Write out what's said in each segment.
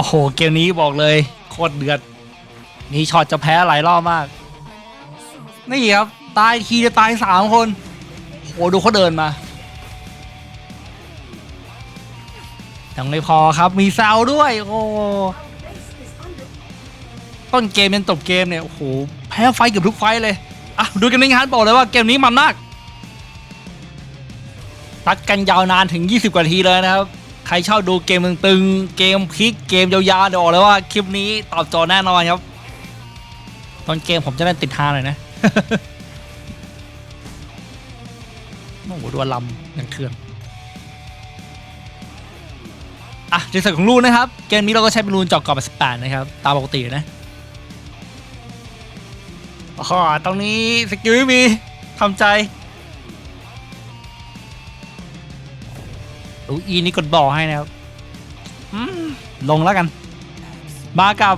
โอ้โห เกมนี้บอกเลย โคตรเดือด นี่ช็อตจะแพ้หลายรอบมาก นี่ครับ ตายทีจะตายสามคน โห ดูเขาเดินมายังไม่พอครับมีแซวด้วย โอ้ต้นเกมยันจบเกมเนี่ย โอ้โห แพ้ไฟเกือบทุกไฟเลย อะ ดูกันในงานบอกเลยว่าเกมนี้มันมากตัดกันยาวนานถึง 20 กว่าทีเลยนะครับ ครชอบดูเกมตึงๆ เกมพลิกเกมยาวๆเดี๋ยวบอกเลยว่าคลิปนี้ตอบโจทย์แน่นอนครับ ตอนเกมผมจะได้ติดทางหน่อยนะโอ้โหดูอลำยังเครื่องอะในส่วนของรูนนะครับ เกมนี้เราก็ใช้เป็นรูนจอกกรอบแบบ18 นะครับ ตามปกตินะอ๋อตรงนี้สกิลไม่มีทำใจ ลูอีนี่กดบอกให้นะครับลงแล้วกัน มากับ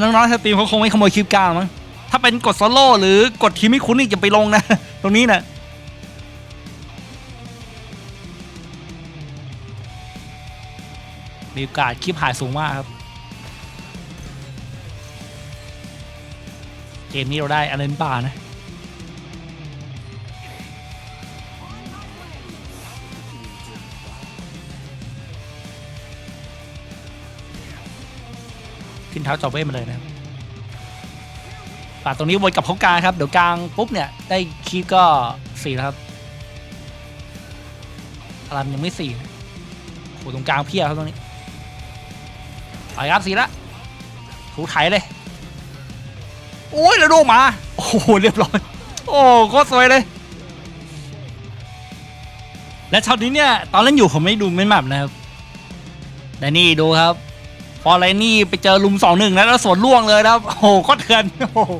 น้องๆสตรีมเขาคงไม่ขโมยคลิปกลามั้งถ้าเป็นกดโซโล่หรือกดทีมไม่คุ้นนี่จะไปลงนะ ตรงนี้นะมีโอกาสคลิปหายสูงมากครับ เกมนี้เราได้อะไรบ้านะ ท้าจอบเว้มาเลยนะครับป่าดตรงนี้วนกับเขากลางครับ เดี๋ยวกลางปุ๊บเนี่ยได้คีบก็สี่แล้วครับอารามยังไม่สี่โหตรงกลางเพียบครับตรงนี้ไปครับสี่ละถูไถเลย โอ้ยแล้วโดนมา โอ้โหเรียบร้อย โอ้โคตรสวยเลย และช็อตนี้เนี่ย ตอนเล่นอยู่ผมไม่ดูไม่แมปนะครับแต่นี่ดูครับ พอไรนี่ไปเจอลุมสองหนึ่งนะแล้วสวนล่วงเลยนะครับโอ้โหโคตรเถื่อนโอ้โห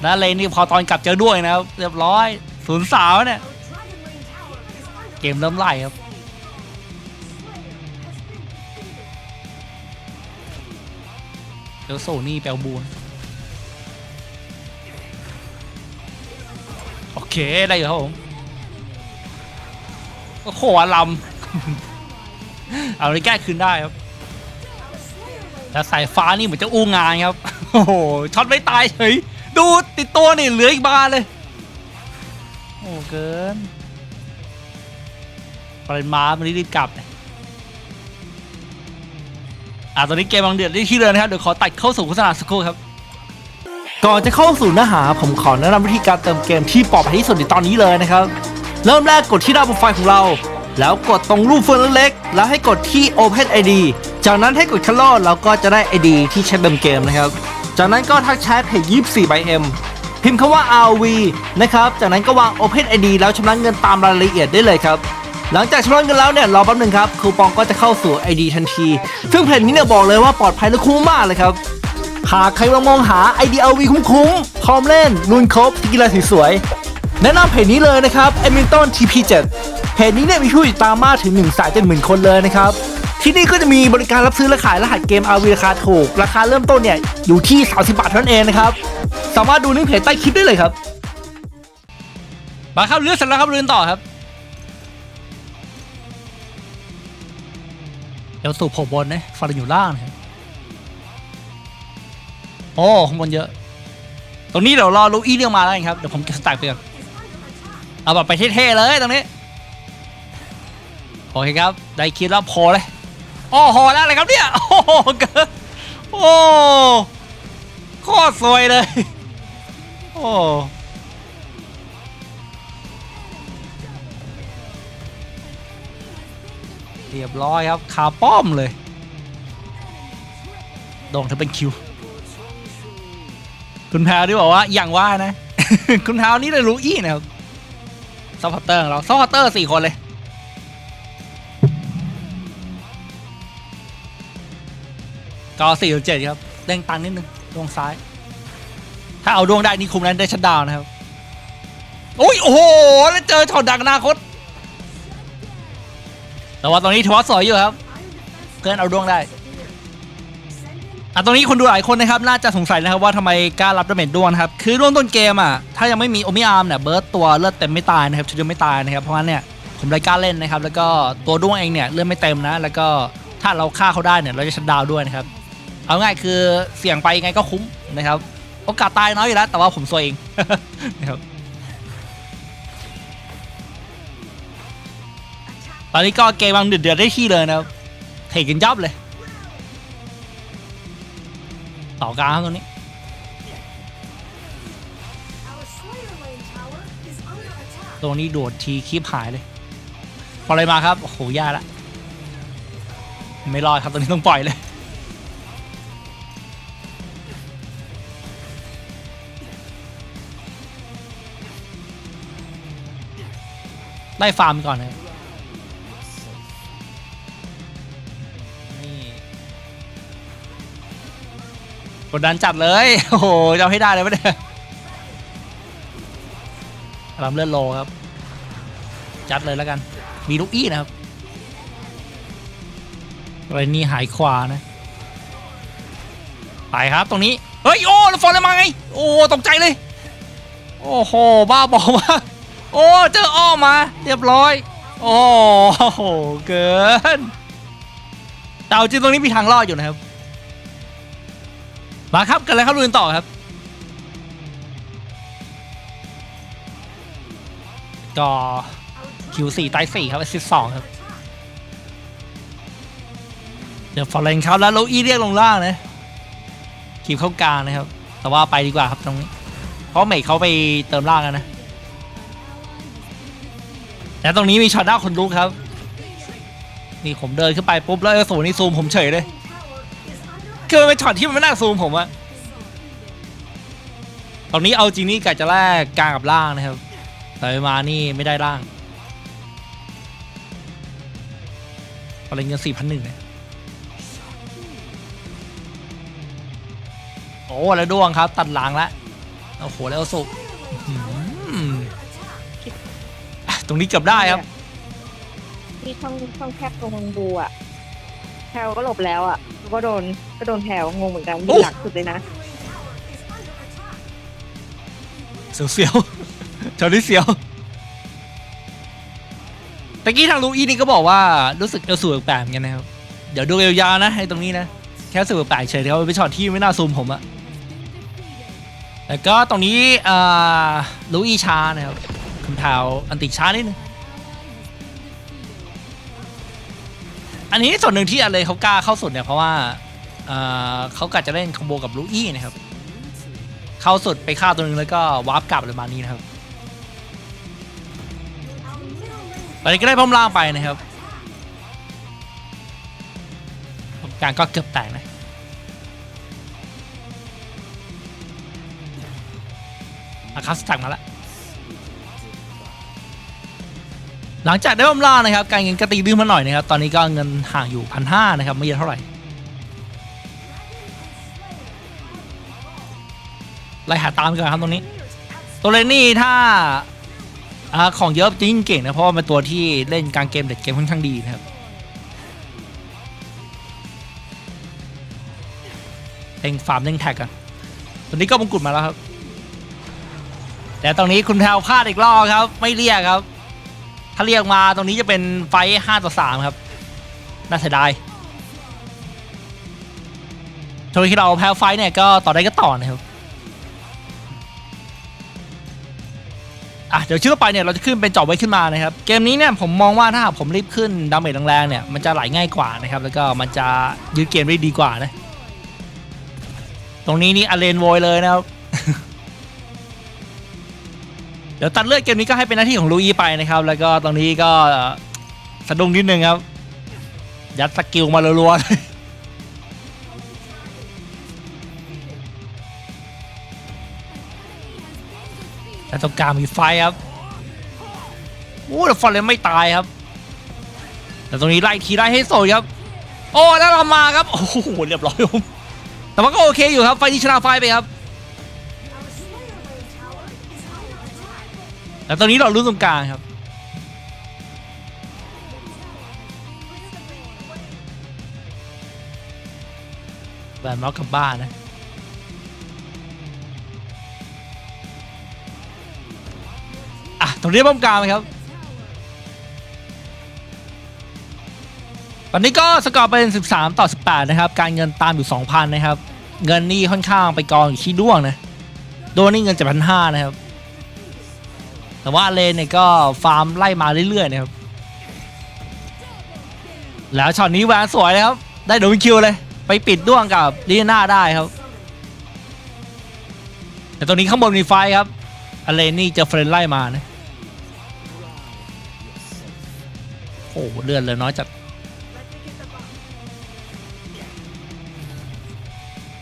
แล้วเลนี่พอตอนกลับเจอด้วยนะครับเรียบร้อยศูนย์สาวเนี่ยเกมเริ่มไล่ครับเดี๋ยวโซนี่แปลบูนโอเค ได้ครับผมโอ้โหอลำ เอาเลยแก้คืนได้ครับแล้วสายฟ้านี่เหมือนจะอู้งานครับ โอ้โหช็อตไม่ตายเฉยดูติดตัวนี่เหลืออีกบานเลย โอ้เกินปรมามันรีบกลับอะตอนนี้เกมกำลังเดือดที่ที่เลยนะครับเดี๋ยวขอตัดเข้าสู่โฆษณาสักครู่ครับก่อนจะเข้าสู่เนื้อหา ผมขอแนะนำวิธีการเติมเกมที่ปลอดภัยที่สุดในตอนนี้เลยนะครับ เริ่มแรกกดที่หน้าโปรไฟล์ของเรา แล้วกดตรงรูปเฟืองเล็กๆแล้วให้กดที่ Open ID จากนั้นให้กดคัลโลเราก็จะได้ ID ที่ใช้เติมเกมนะครับ จากนั้นก็ทักแชทเพจ24 by M พิมพ์คำว่า RV นะครับ จากนั้นก็วาง Open ID แล้วชำระเงินตามรายละเอียดได้เลยครับ หลังจากชำระเงินแล้วเนี่ยรอแป๊บหนึงครับคูปองก็จะเข้าสู่ ID ทันที ซึ่งเพจนี้เนี่ยบอกเลยว่าปลอดภัยและคุ้มมากเลยครับหากใครกำลังมองหา IDLV คุ้มๆพร้อมเล่นลุนครบกีฬาสวยๆแนะนำเพจนี้เลยนะครับ e m i n t o n TP7 เพจนี้เนี่ยมีผู้ติดตามมากถึง1นึ่งแสนเจ็ดหมื่นคนเลยนะครับที่นี่ก็จะมีบริการรับซื้อและขายรหัสเกม RV ราคาถูก ราคาเริ่มต้นเนี่ยอยู่ที่ 30 บาทเท่านั้นเองนะครับ สามารถดูลิงก์เพจใต้คลิปได้เลยครับ มาครับเลื่อนเสร็จแล้วครับเลื่อนต่อครับเดี๋ยวสู่โผล่บนนะฟาร์อยู่ล่างนะครับโอ้ข้างบนเยอะ ตรงนี้เดี๋ยวรอลูอี้เรียกมาแล้วกันครับ เดี๋ยวผมเก็บสแต็กไปก่อนเอาแบบไปเท่ๆเลยตรงนี้ โอเคครับ ได้คิดแล้วพอเลยโอ้โหแล้วอะไรครับเนี่ย โอ้โหเกินโอ้โคตรสวยเลย โอ้เรียบร้อยครับคาป้อมเลยโด่งเธอเป็นคิว คุณแพรที่บอกว่าอย่างว่านะ คุณแพรนี่เลยรู้อี้นะครับซัพพอร์เตอร์ของเราซัพพอร์เตอร์สี่คนเลย ก็สี่เจ็ดครับเด้งตันนิดนึงดวงซ้าย ถ้าเอาดวงได้นี่คุมนั้นได้ชัดดาวนะครับโอ้ยโอ้โหแล้วเจอช็อตดักอนาคตแต่ว่าตอนนี้ถือว่าสวยอยู่ครับเพื่อนเอาดวงได้อะตรงนี้คนดูหลายคนนะครับน่าจะสงสัยนะครับว่าทำไมกล้ารับดาเมจด้วงครับคือร่วงต้นเกมอะถ้ายังไม่มีโอมิอาร์มเนี่ยเบิร์ตตัวเลือดเต็มไม่ตายนะครับชุดเดียวไม่ตายนะครับเพราะงั้นเนี่ยผมเลยกล้าเล่นนะครับแล้วก็ตัวด้วงเองเนี่ยเลือดไม่เต็มนะ แล้วก็ถ้าเราฆ่าเขาได้เนี่ยเราจะชัดดาวด้วยนะครับ เอาง่ายคือเสี่ยงไปยังไงก็คุ้มนะครับ โอกาสตายน้อยอยู่แล้ว แต่ว่าผมซวยเองนะครับตอนนี้ก็เกมบังเดือดได้ที่เลยนะครับเทกันยับเลย ต่อกลางครับตรงนี้ตรงนี้โดดทีคลิปหายเลย พออะไรมาครับ โอ้โหยากละ ไม่รอดครับตอนนี้ต้องปล่อยเลย ไล่ฟาร์มก่อนนะครับนี่กดดันจัดเลย โอ้โหจะเอาให้ได้เลยปะเนี่ยลำเลือดโลครับ จัดเลยแล้วกัน มีลูกอี้นะครับอะไรนี่หายขวานะ ไปครับตรงนี้ เฮ้ย โอ้แล้วฟอนอะไรมาไง โอ้ ตกใจเลย โอ้โห บ้าบอกว่า โอ้เจออ้อมมา เรียบร้อย โอ้โหเกินแต่เอาจริงตรงนี้มีทางรอดอยู่นะครับ มาครับกันแล้วครับลุยต่อครับ ก็คิวสี่ตายสี่ครับอซิสสองครับ เดี๋ยวฟอร์เรนเขาแล้วโลอีเรียกลงล่างนะคีบเข้ากลางนะครับ แต่ว่าไปดีกว่าครับตรงนี้เพราะเมย์เขาไปเติมล่างกันนะ แต่ตรงนี้มีช็อตหน้าคนลุกครับ นี่ผมเดินขึ้นไปปุ๊บแล้วเอลสูนี่ซูมผมเฉยเลยคือมันเป็นช็อตที่มันไม่น่าซูมผมอะตอนนี้เอาจริงนี่กะจะแลกกลางกับล่างนะครับ แต่ไปมานี่ไม่ได้ล่างอะไรเงินสี่พันหนึ่งเนี่ยโอ้แล้วดวงครับ ตัดหลังแล้วโอ้โหแล้วสุก ตรงนี้เกือบได้ครับ ที่ช่องช่องแคบตรงดูอะแพลวก็หลบแล้วอะก็โดนก็โดนแพลวงงเหมือนกันโอ้มีหลักสุดเลยนะเสียวเสียวๆแถวนี้เสียวตะกี้ทางลูอีนี่ก็บอกว่ารู้สึกเอลสูแปลกๆเหมือนกันนะครับ เดี๋ยวดูยาวๆนะไอ้ตรงนี้นะ แค่รู้สึกแปลกๆเฉยๆเขาเป็นช็อตที่ไม่น่าซูมผมอะแล้วก็ตรงนี้อ่าลูอีช้านะครับ คุณแถวอันติช้านิดนึงอันนี้ส่วนหนึ่งที่อะไรเขากล้าเข้าสุดเนี่ยเพราะว่าเขากะจะเล่นคอมโบกับลูอี้นะครับ เข้าสุดไปฆ่าตัวนึงแล้วก็วาร์ปกลับเลยมานี้นะครับตอนนี้ก็ได้พ้อมล่างไปนะครับการก็เกือบแตกนะอาคาสตักมาแล้ว หลังจากได้บำลานะครับการเงินกระตีดื้อมาหน่อยนะครับตอนนี้ก็เงินห่างอยู่พันห้านะครับไม่เยอะเท่าไหร่ไล่หาตามกันครับตรงนี้ ตัวเลนนี่ถ้าอาของเยอะจริงเก่งนะเพราะว่าเป็นตัวที่เล่นกลางเกมเด็ดเกมค่อนข้างดีนะครับเล่งฟาร์มเล่งแท็กกันตัวนี้ก็มงกุฎมาแล้วครับ แต่ตรงนี้คุณแพลวพลาดอีกรอบครับ ไม่เรียกครับ ถ้าเรียกมาตรงนี้จะเป็นไฟห้าต่อสามครับ น่าเสียดายโดยที่เราแพ้ไฟเนี่ยก็ต่อได้ก็ต่อนะครับอะเดี๋ยวชื่อต่อไปเนี่ยเราจะขึ้นเป็นจอบไว้ขึ้นมานะครับ เกมนี้เนี่ยผมมองว่าถ้าผมรีบขึ้นดาเมจแรงๆเนี่ยมันจะไหลง่ายกว่านะครับ แล้วก็มันจะยืดเกมได้ดีกว่านะ ตรงนี้นี่อเลนโวยเลยนะครับ เดี๋ยวตัดเลือดเกมนี้ก็ให้เป็นหน้าที่ของลูอีไปนะครับ แล้วก็ตรงนี้ก็สะดุ้งนิดนึงครับ ยัดสกิลมารัวๆเลยแต่ตรงกลางมีไฟครับโอ้แต่ฟอนเลยไม่ตายครับ แต่ตรงนี้ไล่ทีไล่ให้โซยครับ โอ้แล้วเรามาครับ โอ้โหเรียบร้อยผมแต่ว่าก็โอเคอยู่ครับ ไฟนี้ชนะไฟไปครับ แต่ตอนนี้เราลุ้นตรงกลางครับแบนม็อกกับบ้านนะอะตรงนี้ป้อมกลางไหมครับ ตอนนี้ก็สกอร์เป็น 13 ต่อ 18 นะครับ การเงินตามอยู่ 2,000 นะครับ เงินนี่ค่อนข้างไปกองอยู่ที่ด้วงนะ โดนนี่เงิน7,500 นะครับ แต่ว่าเลนเนี่ยก็ฟาร์มไล่มาเรื่อยๆนะครับ แล้วช็อตนี้แหวนสวยเลยครับ ได้โดมิคิวเลย ไปปิดด้วงกับลีน่าได้ครับ แต่ตรงนี้ข้างบนมีไฟครับอเลนนี่เจอเฟรนไล่มานะโอ้โหเลือนเลยน้อยจัด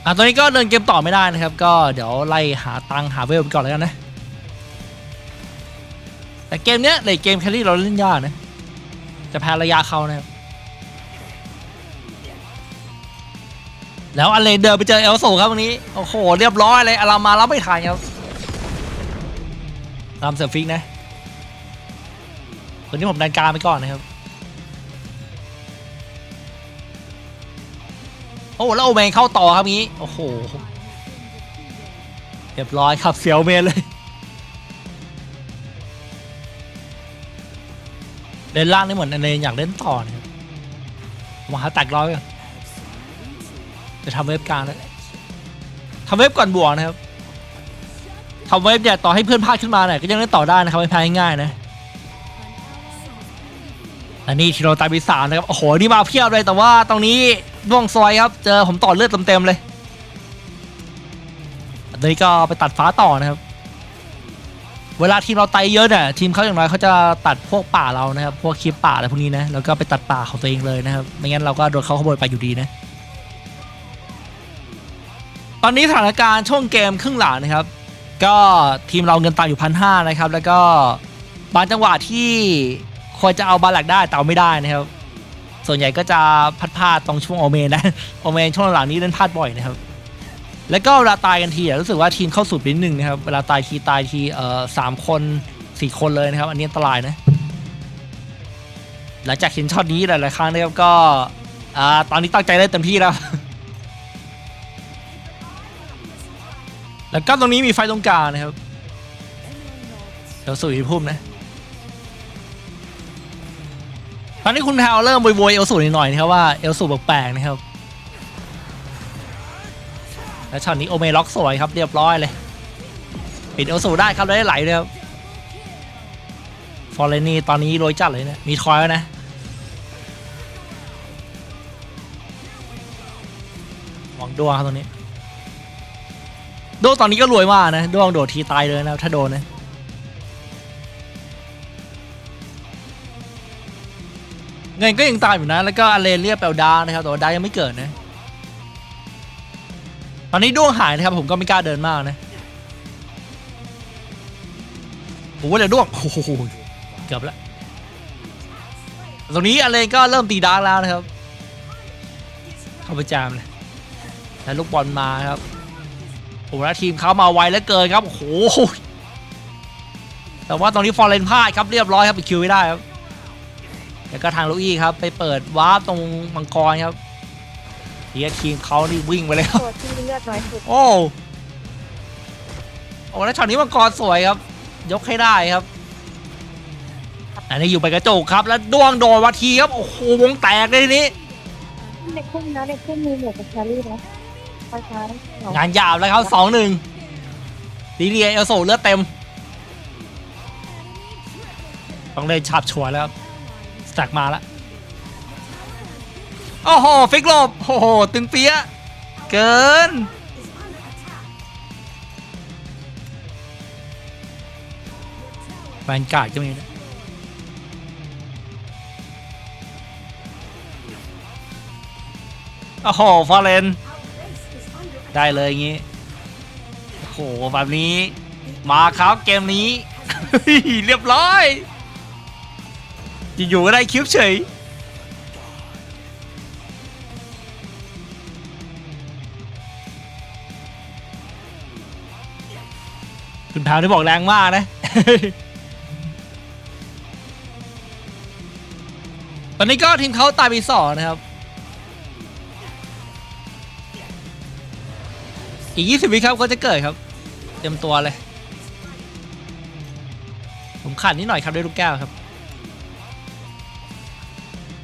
อะตอนนี้ก็เดินเกมต่อไม่ได้นะครับ ก็เดี๋ยวไล่หาตังหาเวลไปก่อนแล้วกันนะ แต่เกมเนี้ยในเกมแคลรี่เราเล่นยากนะจะแพ้ระยะเขานะครับแล้วอเลนเดินไปเจอเอลโซครับวันนี้ โอ้โห เรียบร้อยเลยอารามารับไม่ทันครับตามเซอร์ฟิกนะตัวนี้ผมดันการไปก่อนนะครับ โอ้แล้วโอเมนเข้าต่อครับนี้ โอ้โห เรียบร้อยครับเสียวเมนเลย เล่นล่างนี่เหมือนอเลนอยากเล่นต่อนะครับมาหาตักร้อยก่อนจะทำเว็บกลางแล้วทำเว็บก่อนบวกนะครับทำเว็บเนี่ยต่อให้เพื่อนพลาดขึ้นมาเนี่ยก็ยังเล่นต่อได้นะครับไม่แพ้ง่ายๆนะอันนี้ทีโรตายปีสามนะครับโอ้โหนี่มาเพียบเลยแต่ว่าตรงนี้ร่วงซอยครับ เจอผมต่อเลือดเต็มๆเลยอันนี้ก็ไปตัดฟ้าต่อนะครับ เวลาทีมเราไตเยอะเนี่ยทีมเขาอย่างน้อยเขาจะตัดพวกป่าเรานะครับพวกคลิปป่าอะไรพวกนี้นะแล้วก็ไปตัดป่าของตัวเองเลยนะครับไม่งั้นเราก็โดนเขาขโมยไปอยู่ดีนะตอนนี้สถานการณ์ช่วงเกมครึ่งหลังนะครับ ก็ทีมเราเงินตามอยู่พันห้านะครับ แล้วก็บางจังหวะที่ควรจะเอาบาลักได้แต่เอาไม่ได้นะครับ ส่วนใหญ่ก็จะพัดพลาดตรงช่วงโอเมนนะโอเมนช่วงหลังนี้เล่นพลาดบ่อยนะครับ แล้วก็เวลาตายกันทีอะรู้สึกว่าทีมเข้าสุดนิดนึงนะครับเวลาตายทีตายทีเอ่อสามคนสี่คนเลยนะครับ อันนี้อันตรายนะ หลังจากเห็นช็อตนี้หลายๆครั้งนะครับก็อ่าตอนนี้ตั้งใจเล่นเต็มที่แล้ว แล้วก็ตรงนี้มีไฟตรงกลางนะครับเดี๋ยวสู่อีพุ่มนะตอนนี้คุณแพลเริ่มโวยๆเอลสูนิดหน่อยนะครับว่าเอลสูแปลกๆนะครับ แล้วช็อตนี้โอเมล็อกสวยครับเรียบร้อยเลยปิดเอสูได้ครับแล้วได้ไหลเลยครับฟอร์เรนี่ตอนนี้โรยจัดเลยเนะมีทอยแล้วนะหวังดวงครับตรงนี้ดวงตอนนี้ก็รวยมากนะดวงโดดทีตายเลยนะถ้าโดนนะเงินก็ยังตามอยู่นะ แล้วก็อเลนเรียบแปลดานะครับแต่ว่าดายังไม่เกิดนะ ตอนนี้ด้วงหายนะครับผมก็ไม่กล้าเดินมากนะโอ้โหเดี๋ยวด้วงโอ้โหเกือบแล้วตรงนี้อเลนก็เริ่มตีดาร์กแล้วนะครับ เข้าไปจามเลยแล้วลูกบอลมาครับโอ้โหแล้วทีมเขามาไวเหลือเกินครับโอ้โหแต่ว่าตรงนี้ฟอร์เรนพลาดครับเรียบร้อยครับไปคิวไม่ได้ครับแล้วก็ทางลูอี้ครับไปเปิดวาร์ปตรงมังกรครับ เฮียทีมเขานี่วิ่งไปเลยครับ ตัวที่เลือดน้อยสุดโอ้โอ้แล้วช็อตนี้มังกรสวยครับ ยกให้ได้ครับ อันนี้อยู่ไปกระจกครับ แล้วด้วงโดนวัทีครับ โอ้โหวงแตกเลยทีนี้ ในคุ้มนะในคุ้มมีหมวกกับแครี่นะช้าๆงานหยาบแล้วครับสองหนึ่งดีเรียเอลโซเลือดเต็ม ต้องเล่นฉาบฉวยแล้วครับสแต็กมาแล้ว โอ้โหฟิกหลบโอ้โหตึงเปียเกิน แฟนการ์ดก็มีนะโอ้โหฟอเรนได้เลยงี้โอ้โหแบบนี้ มาครับเกมนี้ เรียบร้อยอยู่ๆก็ได้คิวเฉย คุณแพรวที่บอกแรงมากนะ ตอนนี้ก็ทีมเขาตายไปสองนะครับ อีก 20 วิครับก็จะเกิดครับ เต็มตัวเลย ผมขัดนิดหน่อยครับด้วยลูกแก้วครับ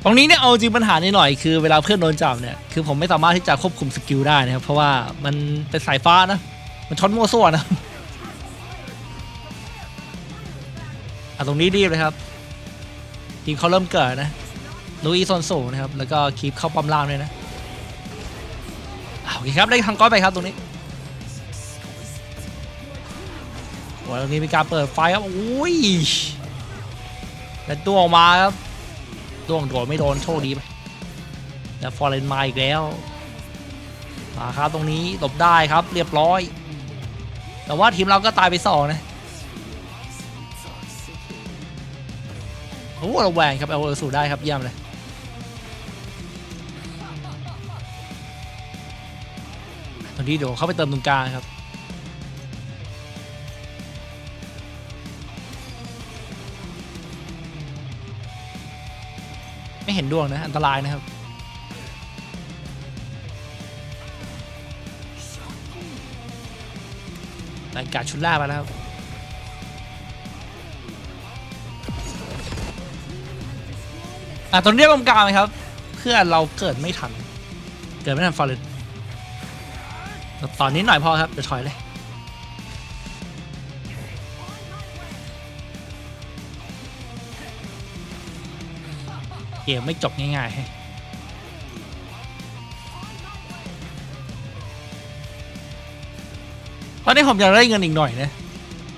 ตรงนี้เนี่ยเอาจริงปัญหานิดหน่อยคือเวลาเพื่อนโดนจับเนี่ยคือผมไม่สามารถที่จะควบคุมสกิลได้นะครับ เพราะว่ามันเป็นสายฟ้านะ มันช็อตมั่วซั่วนะ อะตรงนี้รีบเลยครับ ทีมเขาเริ่มเกิดนะลุยโซนสูงนะครับ แล้วก็คีปเข้าป้อมล่างด้วยนะโอเคครับได้ทางก้อนไปครับตรงนี้โอ้ตรงนี้มีการเปิดไฟครับอุ้ยแล้วตัวออกมาครับดวงโดนไม่โดนโชคดีไปแล้วฟอร์เรนมาอีกแล้วมาครับตรงนี้หลบได้ครับเรียบร้อย แต่ว่าทีมเราก็ตายไปสองนะ อ้เราแหวงครับเอาเอสูได้ครับเยี่ยมเลยตอนนี้เดี๋ยวเข้าไปเติมตรงกลางครับไม่เห็นดวงนะ อันตรายนะครับรายการชุดแรกมาแล้วครับ อะตอนนี้เรียกกำกลางไหมครับ เพื่อเราเกิดไม่ทัน เกิดไม่ทันฟอร์เรนตอนนี้หน่อยพอครับเดี๋ยวถอยเลยเกมไม่จบง่ายๆให้ตอนนี้ผมอยากได้เงินอีกหน่อยนะ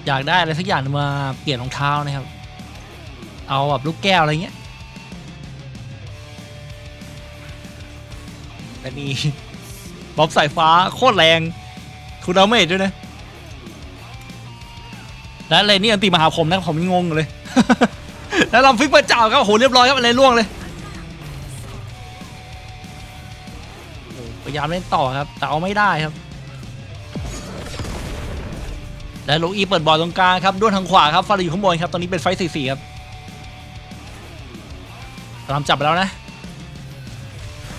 อยากได้อะไรสักอย่างมาเปลี่ยนรองเท้านะครับ เอาแบบลูกแก้วอะไรเงี้ย แต่นี่บ๊อบสายฟ้าโคตรแรงคุณเอาไม่เห็นด้วยนะ และอะไรนี่อันตีมหาผมนะผมงงเลย แล้วลำฟิกประจ่าครับโหเรียบร้อยครับอะไรล่วงเลยพยายามเล่นต่อครับ แต่เอาไม่ได้ครับ และลูกอีเปิดบอลตรงกลางครับด้วนทางขวาครับฟาร์อยู่ข้างบนครับตอนนี้เป็นไฟสี่สี่ครับตามจับไปแล้วนะ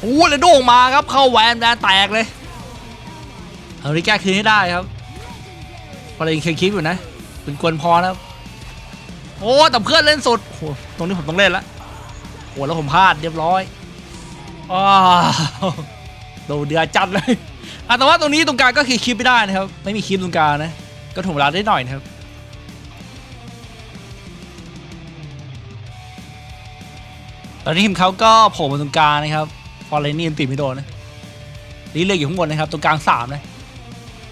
อ้เลยโด่งมาครับเข้าแวนแวนแตกเลยเอาดิแก้คืนให้ได้ครับฟาร์เคยคิดอยู่นะเป็นกวนพอนะครับโอ้แต่เพื่อนเล่นสุดโหตรงนี้ผมต้องเล่นละโหแล้วผมพลาดเรียบร้อยอ้าวโดเดือดจัดเลยอะแต่ว่าตรงนี้ตรงกลางก็คือคลิปไม่ได้นะครับ ไม่มีคลิปตรงกลางนะ ก็ถ่วงเวลาได้หน่อยนะครับตอนนี้ทีมเขาก็โผล่มาตรงกลางนะครับ ฟอร์เรนนี่ยังตีไม่โดนนะนี่เลือกอยู่ข้างบนนะครับตรงกลางสามนะ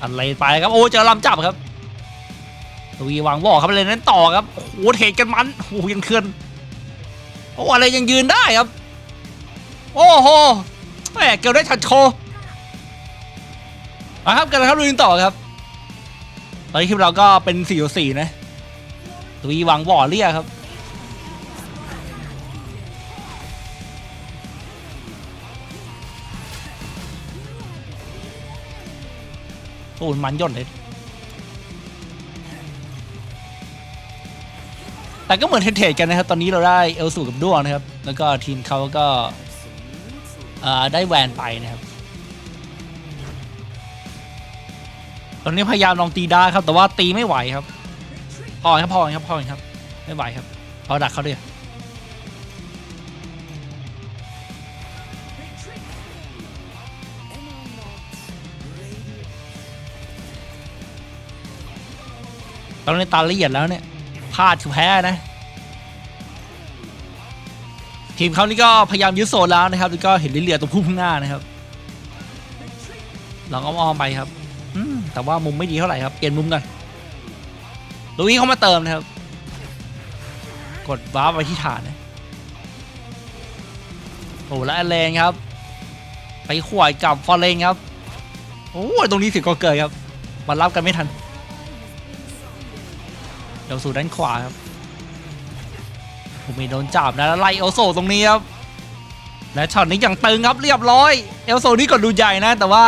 อะไรไปครับโอ้เจอลำจับครับลุยวางบอกครับเลยนั้นต่อครับโอ้โหเทกันมันโอ้ยังเคลื่อนโอ้อะไรยังยืนได้ครับ โอ้โหแหมเกี่ยวได้ทันโชมาครับกันนะครับลุยต่อครับ ตอนนี้คลิปเราก็เป็น4ี่ต่อสี่นะลุยวางบ่อเรียครับ โอ้มันย่นเลย แต่ก็เหมือนเทรดกันนะครับ ตอนนี้เราได้เอลสูกับด้วงนะครับ แล้วก็ทีมเขาก็ได้แวนไปนะครับ ตอนนี้พยายามลองตีได้ครับ แต่ว่าตีไม่ไหวครับ พอครับพอครับพอครับ ไม่ไหวครับเอาดักเขาด้วย ตอนนี้ตาละเอียดแล้วเนี่ยพลาดคือแพ้นะ ทีมเขานี่ก็พยายามยึดโซนแล้วนะครับแล้วก็เห็นลิเลียตรงพุ่งข้างหน้านะครับเราก็อ้อมไปครับแต่ว่ามุมไม่ดีเท่าไหร่ครับ เปลี่ยนมุมกันลุยเข้ามาเติมนะครับ กดวาไปที่ฐานนะโอ้และแรงครับ ไปขวายกับฟอร์เรนครับ โอ้ตรงนี้สิก็เกิดครับ มันรับกันไม่ทัน เดี๋ยวสู่ด้านขวาครับผมมีโดนจับนะแล้วไล่เอลโซตรงนี้ครับและช็อตนี้อย่างตึงครับเรียบร้อย เอลโซนี่ก็ดูใหญ่นะ แต่ว่า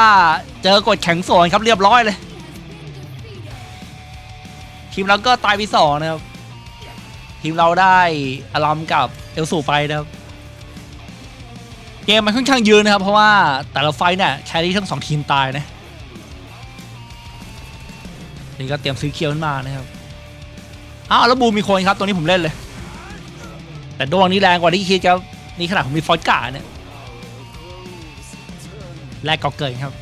เจอกดแข็งส่วนครับเรียบร้อยเลย ทีมเราก็ตายไปสองนะครับ ทีมเราได้อารมกับเอลสูไปนะครับเกมมันค่อนข้างยืนนะครับ เพราะว่าแต่ละไฟเนี่ยแครี่ทั้งสองทีมตายนะนี่ก็เตรียมซื้อเคียวขึ้นมานะครับ อ้าวแล้วบูมมีคนครับตัวนี้ผมเล่นเลย แต่ดวงนี้แรงกว่าที่คิดครับนี่ขนาดผมมีฟอนต์การ์เนี่ยแลกก็เกินครับ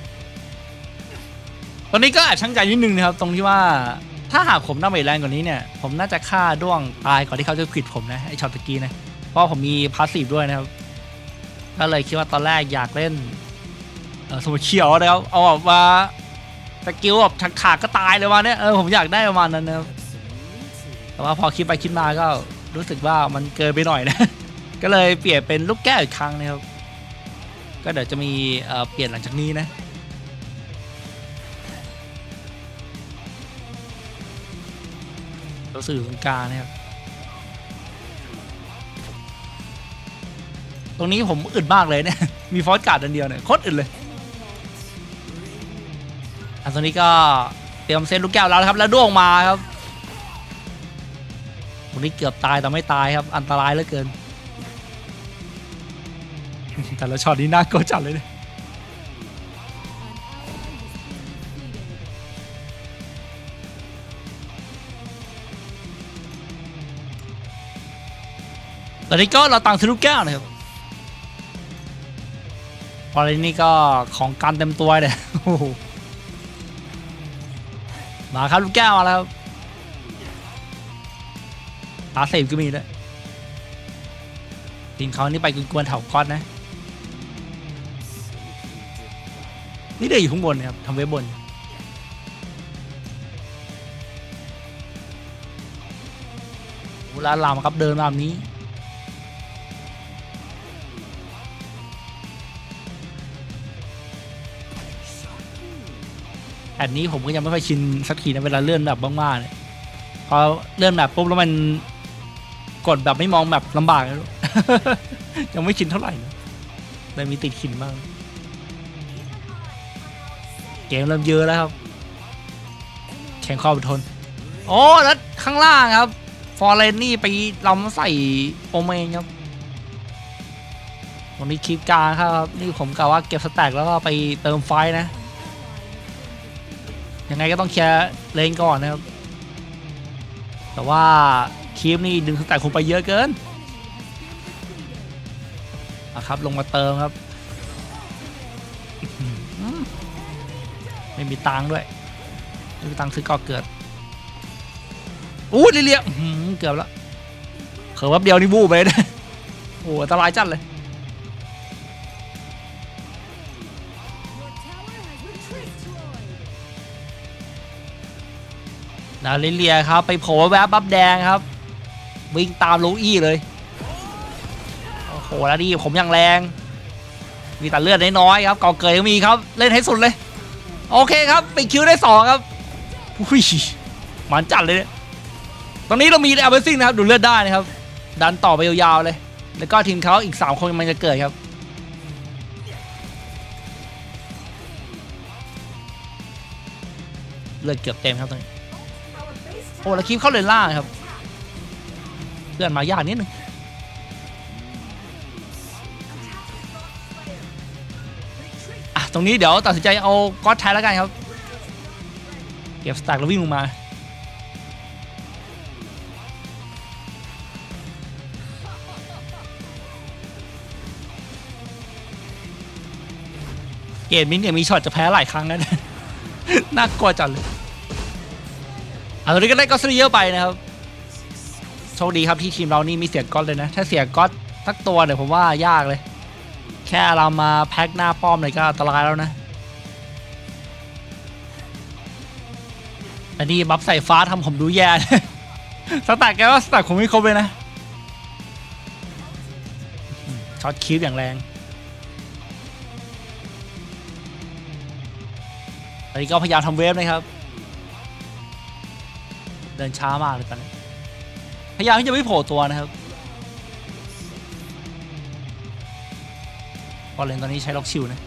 ตอนนี้ก็อาจช่างใจนิดนึงนะครับ ตรงที่ว่าถ้าหากผมน่าไปแรงกว่านี้เนี่ย ผมน่าจะฆ่าด้วงตายก่อนที่เขาจะขิดผมนะไอช็อตตะกี้นะเพราะผมมีพาสซีฟด้วยนะครับก็เลยคิดว่าตอนแรกอยากเล่นสมุดเขียวนะครับเอาแบบว่าสกิลแบบถักขาดก็ตายเลยวันนี้เออผมอยากได้ประมาณนั้นนะครับ แต่ว่าพอคิดไปคิดมาก็รู้สึกว่ามันเกินไปหน่อยนะ ก็เลยเปลี่ยนเป็นลูกแก้วอีกครั้งนะครับ ก็เดี๋ยวจะมีเปลี่ยนหลังจากนี้นะตัวสื่อสงการนะครับ ตรงนี้ผมอึดมากเลยเนี่ย มีฟอสการ์ดอันเดียวเนี่ยโคตรอึดเลยอันตรงนี้ก็เตรียมเซตลูกแก้วแล้วนะครับ แล้วด้วงมาครับ ตรงนี้เกือบตายแต่ไม่ตายครับ อันตรายเหลือเกิน แต่ละช็อตนี้น่ากลัวจัดเลยเนี่ยตอนนี้ก็เราตังซื้อลูกแก้วนะครับพอเลยนี่ก็ของการเต็มตัวเนี่ยมาครับลูกแก้วมาแล้ว ครับตาเสพก็มีด้วยทีมเขานี่ไปกวนๆแถวก้อนนะ นี่เดินอยู่ข้างบนนะครับทำเว็บบนเวลาลามครับเดินมาแบบนี้ แอนนี้ผมก็ยังไม่ค่อยชินสักทีนะเวลาเลื่อนแบบมากๆเนี่ยพอเลื่อนแบบปุ๊บแล้วมัน กดแบบไม่มองแบบลำบากนะลูกยังไม่ชินเท่าไหร่นะเลยมีติดขินบ้างเกมเริ่มเยอะแล้วครับ แข่งข้ออดทน โอ้แล้วข้างล่างครับ ฟอร์เรนนี่ไปลำใส่โอเมนครับตรงนี้คลิปกลางครับ นี่ผมกะว่าเก็บสแต็กแล้วก็ไปเติมไฟนะ ยังไงก็ต้องเคลียร์เลนก่อนนะครับ แต่ว่า คลิปนี่ดึงสแต็กคงไปเยอะเกินอะครับลงมาเติมครับ ไม่มีตังค์ด้วย ไม่มีตังค์ซื้อก่อเกิดอู้เรียๆอื้อหือเกือบแล้วเขินแป๊บเดียวนี่บูบไปเลยนะโอ้อันตรายจัดเลย Your tower has retreated. นาลิเลียครับ ไปโผล่แวบบับแดงครับ วิ่งตามลูอี้เลย โอ้โห แล้วนี่ผมยังแรง มีแต่เลือดน้อยๆครับก่อเกยก็มีครับ เล่นให้สุดเลย โอเคครับไปคิวได้สองครับอุ้ยมันจัดเลยเนี่ยตอนนี้เรามีแอลเบซิ่งนะครับดูเลือดได้นะครับ ดันต่อไปยาวๆเลย แล้วก็ทีมเขาอีก 3 คนมันจะเกิดครับเลือดเกือบเต็มครับตอนนี้โอ้แล้วคลิปเข้าเลนล่างครับ เลื่อนมายากนิดนึงอะตรงนี้เดี๋ยวตัดสินใจเอาก๊อตใช้แล้วกันครับ เก็บสแต็กแล้ววิ่งลงมา เกมมินเนี่ยมีช็อตจะแพ้หลายครั้งนะเนี่ยน่ากลัวจัดเลยอะตอนนี้ก็ได้ก็ซื้อเยอะไปนะครับ โชคดีครับที่ทีมเรานี่มีเสียก๊อตเลยนะ ถ้าเสียก๊อตสักตัวเนี่ยผมว่ายากเลย แค่เรามาแพ็คหน้าป้อมเลยก็อันตรายแล้วนะอันนี้บัฟใส่ฟ้าทำผมดูแย่สแต็กแกว่าสแต็กผมไม่ครบเลยนะ ช็อตคิวอย่างแรงตอนนี้ก็พยายามทำเวฟนะครับ เดินช้ามากเลยตอนนี้ พยายามที่จะไม่โผล่ตัวนะครับพอลเลนตอนนี้ใช้ล็อกชิวนะ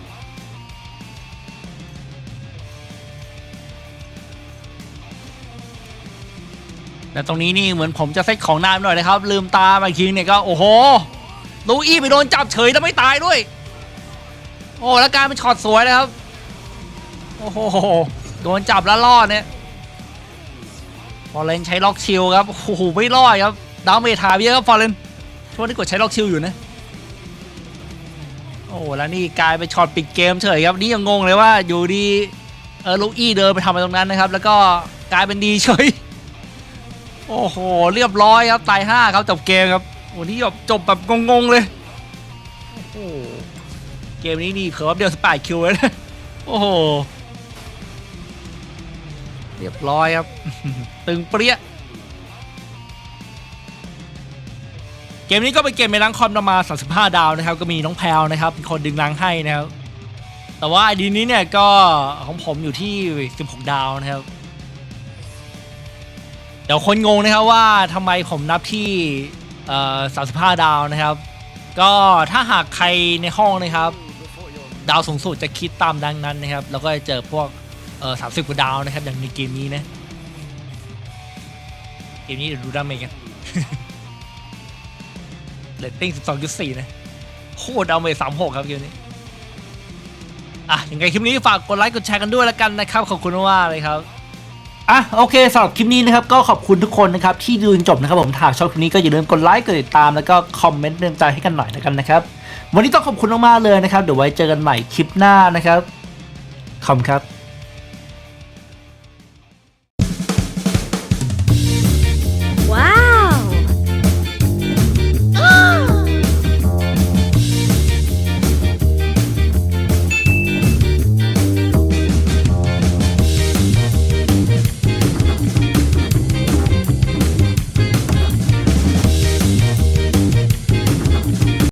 แต่ตรงนี้นี่เหมือนผมจะเซ็ตของนานไหน่อยนะครับ ลืมตาไปอีกทีเนี่ยก็โอ้โหลูอี้ไปโดนจับเฉยแล้วไม่ตายด้วย โอ้แล้วการเป็นช็อตสวยเลยครับ โอ้โหโดนจับแล้วรอดเนี่ย อร์เรนใช้ล็อกชิลครับโอ้โหไม่รอดครับดาวเมทาเยอะครับฟอร์เรนช่วงที่กดใช้ล็อกชิลอยู่นะโอ้แล้วนี่กลายเป็นช็อตปิดเกมเฉยครับนี่ยังงงเลยว่าอยู่ดีเออลูอี้เดินไปทำอะไรตรงนั้นนะครับ แล้วก็กลายเป็นดีเฉยโอ้โหเรียบร้อยครับตายห้าครับจบเกมครับโอ้นี่แบจบแบบงงๆเลยโอ้โหเกมนี้นี่เผื่อว่าเดียวสปายคิวเลยโอ้โห เรียบร้อยครับ ตึงเปรี้ยเกมนี้ก็เป็นเกมในรังคอมประมาณ35 ดาวนะครับ ก็มีน้องแพลวนะครับเป็นคนดึงรังให้นะครับ แต่ว่าไอดีนี้เนี่ยก็ของผมอยู่ที่ 16 ดาวนะครับ เดี๋ยวคนงงนะครับว่าทำไมผมนับที่35 ดาวนะครับ ก็ถ้าหากใครในห้องนะครับ ดาวสูงสุดจะคิดตามดังนั้นนะครับ แล้วก็จะเจอพวก เอ่อ30กว่าดาวนะครับ อย่างในเกมนี้นะ เกมนี้เดี๋ยวดูดาเมจกันเรตติ้ง12.4นะโคตรดาเมจ36ครับเกมนี้ อะยังไงคลิปนี้ฝากกดไลค์กดแชร์กันด้วยแล้วกันนะครับ ขอบคุณมากเลยครับอะโอเคสำหรับคลิปนี้นะครับก็ขอบคุณทุกคนนะครับที่ดูจนจบนะครับผมถ้าชอบคลิปนี้ก็อย่าลืมกดไลค์กดติดตามแล้วก็คอมเมนต์เรื่องใจให้กันหน่อยแล้วกันนะครับ วันนี้ต้องขอบคุณมากๆเลยนะครับ เดี๋ยวไว้เจอกันใหม่คลิปหน้านะครับขอบคุณครับ